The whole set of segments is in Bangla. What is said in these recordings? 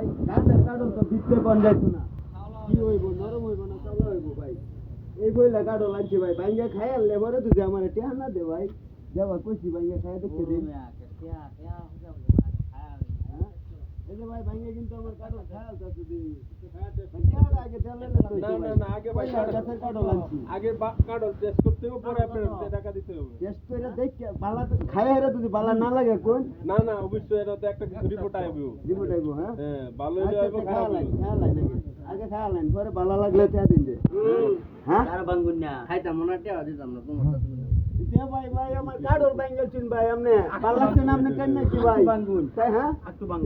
ভাই গাছের কাঠল তো ভিতরে কোন যাইতো না কি হইব নরম হইব না চালা হইব ভাই এই বইলা কাঠল আনছি ভাই ভাঙ্গা খাই আনলে পরে তুই আমার টেহা না দে ভাই যাবা কইছি ভাঙ্গা খাই দেখতে দে হ্যাঁ? এই যে ভাই ভাঙ্গা কিন্তু আমার কাঠল খাই আলতাছে দি টেহাটা আগে তেলে না না না আগে ভাই গাছের কাঠল আনছি আগে বা- কার্ড টেস্ট করতে হবে পরে আপনার টাকা দিতে হবে। টেস্ট করে দেখ বালা খাই হেরে যদি বালা না লাগে কোন? না না অবশ্যই এটা তো একটা রিপোর্ট আইবে। রিপোর্ট আইবো হ্যাঁ? হ্যাঁ ভালো হইলে আচ্ছা, আইবো আগে। পরে লাগলে দিন দে। হ্যাঁ? দে ভাই, ভাই, আমার কাঠল ভাঙ্গা চুন ভাই, আমনে। ভালো লাগছে না আপনি কেন নাকি ভাই? তাই, হ্যাঁ?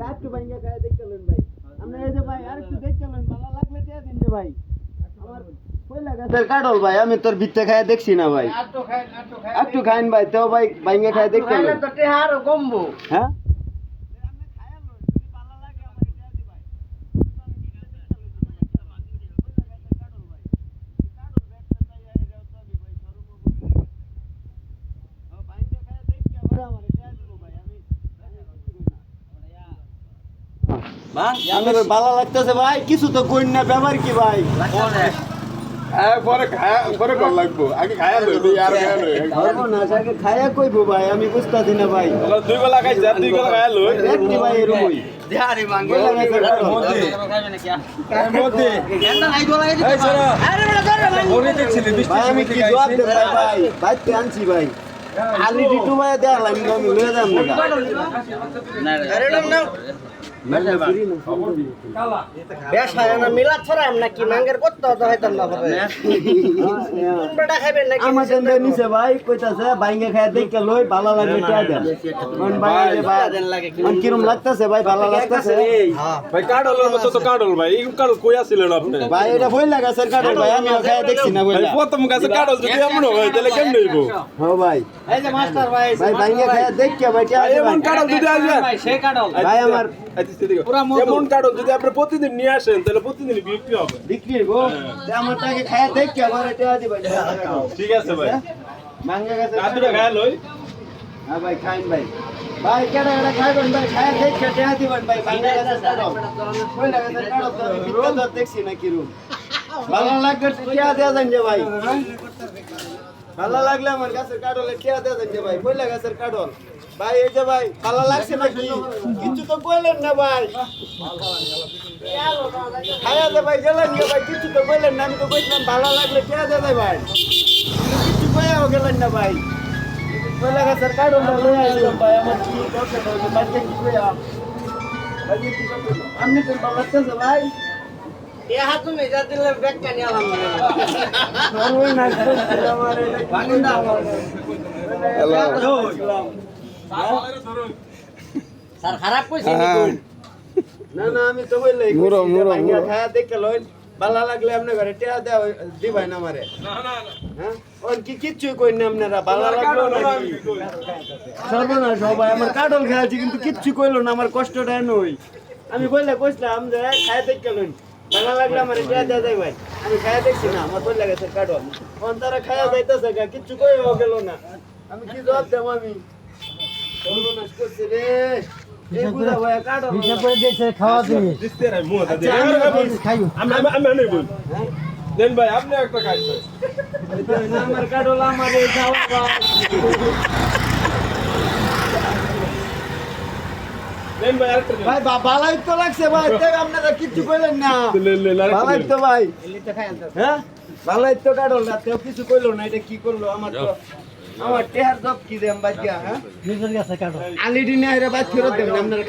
যা একটু ভাঙ্গা খায়া দেখতে লইন ভাই। আপনি এই যে ভাই, আরেকটু দেখতে লইন, ভালো লাগলে টেহা দিন দে ভাই। আমার পয়লা গাছের কাঠল ভাই, আমি তোর ভিত্তে খায়া দেখছি না ভাই একটু খাইন ভাই তো ভাই ভাঙ্গা খায়া দেখতে লইন হ্যাঁ আমার ভালো লাগতেছে ভাই কিছু তো কইন না ব্যাপার কি ভাই? হ্যাঁ পরে খায়া পরে কল লাগবো। আগে খায়া লই আর খায়া লই। ধরবো না আগে খায়া কইবো ভাই আমি বুঝতাছি না ভাই। দুই বেলা খাইছে দুই বেলা খায়া লই। একটি ভাই এরকমই জবাব দেব ভাই আনছি ভাই। আলি টিটু ভাই দেখলাম আমি লয়ে যাম না ভাই দেখে কিরম লাগতাছে ভাই ভালো লাগতাছে ভাই কার্ডলের মতো তো কার্ডল ভাই এই কার্ডল কই আছিলেন আপনি ভাই এটা বই লাগা স্যার কাটল ভাই আমি খায় দেখছি না ভাই বইলা প্রথম কাছে কার্ডল যদি এমন হয় তাহলে কেমন হইব হ্যাঁ ভাই ভাই বাইঙ্গে খায় দেখে ভাই ভাই, এমন কার্ডল যদি আসবে ভাই আমার এমন কার্ডল যদি আপনি প্রতিদিন নিয়ে আসেন তাহলে প্রতিদিন বিক্রি হবে। বিক্রি গো আমার টাকে খায় দেখে আমার টিয়া দিবেন ঠিক আছে ভাই। মাঙ্গা গেছে দুটো খায়া লই। হ্যাঁ ভাই খাইন ভাই। ভাই কেডা কেডা খাইবেন ভাই? খায় দেখে দিবেন ভাই। গেছে কই লাগা বিক্রি তো দেখছি না কিরম ভালো লাগবে টিয়া দেয়া যান যে ভাই। ভালো লাগলে আমার গাছের কাটলে টিয়া দেয়া যান যে ভাই কইলা গাছের কাটল ভাই, এই যে ভাই, ভালো লাগছে নাকি? কিছু তো কইলেন না ভাই। খায়া দে ভাই, গেলেন না ভাই, কিছু তো কইলেন না, আমি তো কইছিলাম ভালো লাগলে টিয়া দে দেয় ভাই। কিছু কইয়াও গেলেন না ভাই। কইলা গাছের কাটলটা লয়ে আইলাম ভাই, আমার কি দরকার তো ভালো লাগতেছে ভাই। ধরবই না। আমার না না আমি তো বললাই মুরো মুরো খায়া দেখে লইন ভালো লাগলে আপনি ঘরে টিয়া দেওয়া দিবাই না আমারে। হ্যাঁ? ওর কি কিচ্ছু কইন না আপনারা ভালো লাগল নাকি সর্বনাশ সবাই আমার কাটল খেয়েছি কিন্তু কিচ্ছু কইলো না আমার কষ্টটা নই। আমি বললে কইছিলাম যে খায় দেখে লইন। ভালো লাগলে আমার টিয়া দেওয়া দেয় ভাই আমি খায়া দেখছি না আমার বললে গেছে কাটল কোন তারা খায়া যাইতেছে গা কিচ্ছু কইও গেল না আমি কি জবাব দেব আমি সর্বনাশ করছি রে এই বুড়া ভাই কাটল দিতে রে মুহ দে আচ্ছা, আমি বলছি, আমি আমি আমি আমি বল হ্যাঁ দেন ভাই আপনি একটা খাই আমার কাটল আমার এই যাওয়া দেন ভাই আরেকটা দেন। ভাই বা- ভালাই তো লাগছে ভাই আপনারা কিচ্ছু কইলেন না। দেন। তো ভাই। হ্যাঁ? বালাই তো কাটল না তেও কিছু কইলো না এটা কি করল? আমার তো আমার টেহার জব কি দেম বাচ্চা হ্যাঁ? আলিডি না বাদ ফেরত দেবেন আপনারা